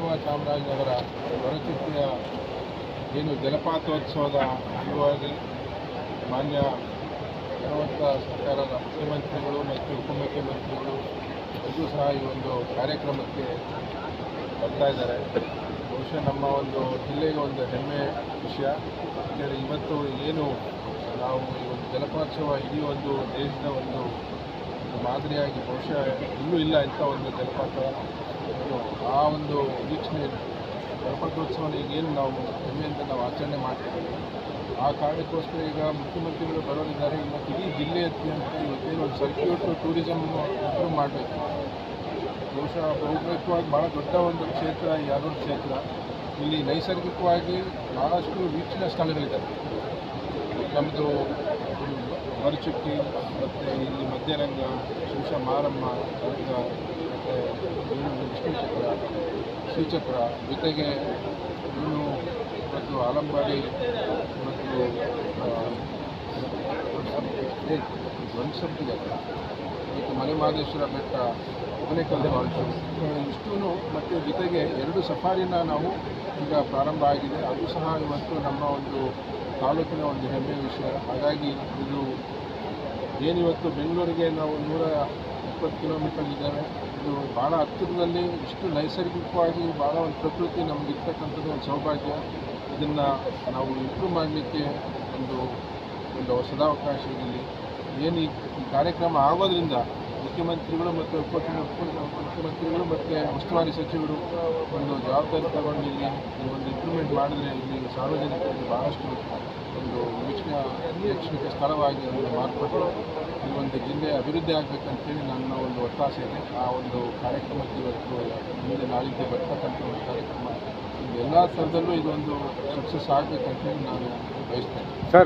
ಮಾಧ್ಯಮ ಚಾಮರಾಜನಗರ ಹೊರಚಿತ್ತೆಯ ಏನು ಜಲಪಾತೋತ್ಸವದ ಅಂಗವಾಗಿ ಮಾನ್ಯ ಗುಣವಂತ ಸರ್ಕಾರದ ಮುಖ್ಯಮಂತ್ರಿಗಳು ಮತ್ತು ಉಪಮುಖ್ಯಮಂತ್ರಿಗಳು ಇದು ಸಹ ಈ ಒಂದು ಕಾರ್ಯಕ್ರಮಕ್ಕೆ ಬರ್ತಾ ಇದ್ದಾರೆ. ಬಹುಶಃ ನಮ್ಮ ಒಂದು ಜಿಲ್ಲೆಗೆ ಒಂದು ಹೆಮ್ಮೆ ವಿಷಯ. ಯಾಕೆಂದರೆ ಇವತ್ತು ಏನು ನಾವು ಈ ಒಂದು ಜಲಪಾತೋತ್ಸವ ಇಡೀ ಒಂದು ದೇಶದ ಒಂದು ಮಾದರಿಯಾಗಿ ಬಹುಶಃ ಇನ್ನೂ ಇಲ್ಲ ಇಂಥ ಒಂದು ಜಲಪಾತ. ಆ ಒಂದು ವೀಕ್ಷಣೆ ಈಗ ಈಗೇನು ನಾವು ಹೆಮ್ಮೆಯಿಂದ ನಾವು ಆಚರಣೆ ಮಾಡ್ತಿದ್ದೀವಿ ಆ ಕಾರಣಕ್ಕೋಸ್ಕರ ಈಗ ಮುಖ್ಯಮಂತ್ರಿಗಳು ಬರೋರಿದ್ದಾರೆ. ಇವತ್ತು ಇಡೀ ಅತ್ಯಂತ ಇವತ್ತೇನು ಒಂದು ಸರ್ಕ್ಯೂಟ್ ಟೂರಿಸಮ್ ಇಂಪ್ರೂವ್ ಮಾಡಬೇಕು. ಬಹುಶಃ ಬಹುಮುಖ್ಯವಾಗಿ ಭಾಳ ದೊಡ್ಡ ಒಂದು ಕ್ಷೇತ್ರ, ಈ ಯಾದೂರು ಕ್ಷೇತ್ರ. ಇಲ್ಲಿ ನೈಸರ್ಗಿಕವಾಗಿ ಭಾಳಷ್ಟು ವೀಕ್ಷಣಾ ಸ್ಥಳಗಳಿದ್ದಾವೆ. ನಮ್ಮದು ಮರಚುಕ್ಕಿ, ಮತ್ತು ಇಲ್ಲಿ ಮಧ್ಯರಂಗ ಶಿವಶ ಮಾರಮ್ಮ, ದುರ್ಗ ಮತ್ತು ಏನು ಚಕ್ರ ಶ್ರೀಚಕ್ರ ಜೊತೆಗೆ ಇನ್ನು ಮತ್ತು ಆಲಂಬಾಡಿ ಮತ್ತು ಧ್ವಂಸಂಪಿ ಜಾತ್ರೆ ಮತ್ತು ಮಲೆ ಮಹದೇಶ್ವರ ಬೆಟ್ಟ ಫಾಲ್ಸು ಇಷ್ಟೂ ಮತ್ತು ಜೊತೆಗೆ ಎರಡು ಸಫಾರಿನ ನಾವು ಈಗ ಪ್ರಾರಂಭ ಆಗಿದೆ. ಅದು ಸಹ ಇವತ್ತು ನಮ್ಮ ಒಂದು ತಾಲೂಕಿನ ಒಂದು ಹೆಮ್ಮೆಯ ವಿಷಯ. ಹಾಗಾಗಿ ಇದು ಏನಿವತ್ತು ಬೆಂಗಳೂರಿಗೆ ನಾವು ನೂರ ಇಪ್ಪತ್ತು ಕಿಲೋಮೀಟರ್ ಇದ್ದಾವೆ ಇದು ಭಾಳ ಹತ್ತಿರದಲ್ಲಿ ಇಷ್ಟು ನೈಸರ್ಗಿಕವಾಗಿ ಭಾಳ ಒಂದು ಪ್ರಕೃತಿ ನಮ್ಗೆ ಇರ್ತಕ್ಕಂಥದ್ದು ಒಂದು ಸೌಭಾಗ್ಯ. ಇದನ್ನು ನಾವು ಇಂಪ್ರೂವ್ ಮಾಡಲಿಕ್ಕೆ ಒಂದು ಒಂದು ಸದಾವಕಾಶ ಇಲ್ಲಿ. ಏನು ಈ ಕಾರ್ಯಕ್ರಮ ಆಗೋದ್ರಿಂದ ಮುಖ್ಯಮಂತ್ರಿಗಳು ಮತ್ತು ಉಪ ಮುಖ್ಯಮಂತ್ರಿಗಳು ಮತ್ತು ಉಸ್ತುವಾರಿ ಸಚಿವರು ಒಂದು ಜವಾಬ್ದಾರಿ ತಗೊಂಡು ಇಲ್ಲಿ ಒಂದು ಇಂಪ್ರೂವ್ಮೆಂಟ್ ಮಾಡಿದ್ರೆ ಇಲ್ಲಿ ಸಾರ್ವಜನಿಕರಿಗೆ ಭಾಳಷ್ಟು ಒಂದು ವೀಕ್ಷಣೆ ವೀಕ್ಷಣೆಗೆ ಸ್ಥಳವಾಗಿ ಮಾರ್ಪಟ್ಟು ಈ ಒಂದು ಜಿಲ್ಲೆ ಅಭಿವೃದ್ಧಿ ಆಗಬೇಕಂತೇಳಿ ನನ್ನ ಒಂದು ಒತ್ತಾಸೆ ಇದೆ. ಆ ಒಂದು ಕಾರ್ಯಕ್ರಮಕ್ಕೆ ಇವತ್ತು ಮುಂದೆ ನಾಳಿದ್ದು ಬರ್ತಕ್ಕಂಥ ಒಂದು ಕಾರ್ಯಕ್ರಮ. ಎಲ್ಲ ಥರದಲ್ಲೂ ಇದೊಂದು ಸಕ್ಸಸ್ ಆಗಬೇಕಂತೇಳಿ ನಾನು ಬಯಸ್ತೇನೆ. ಸರ್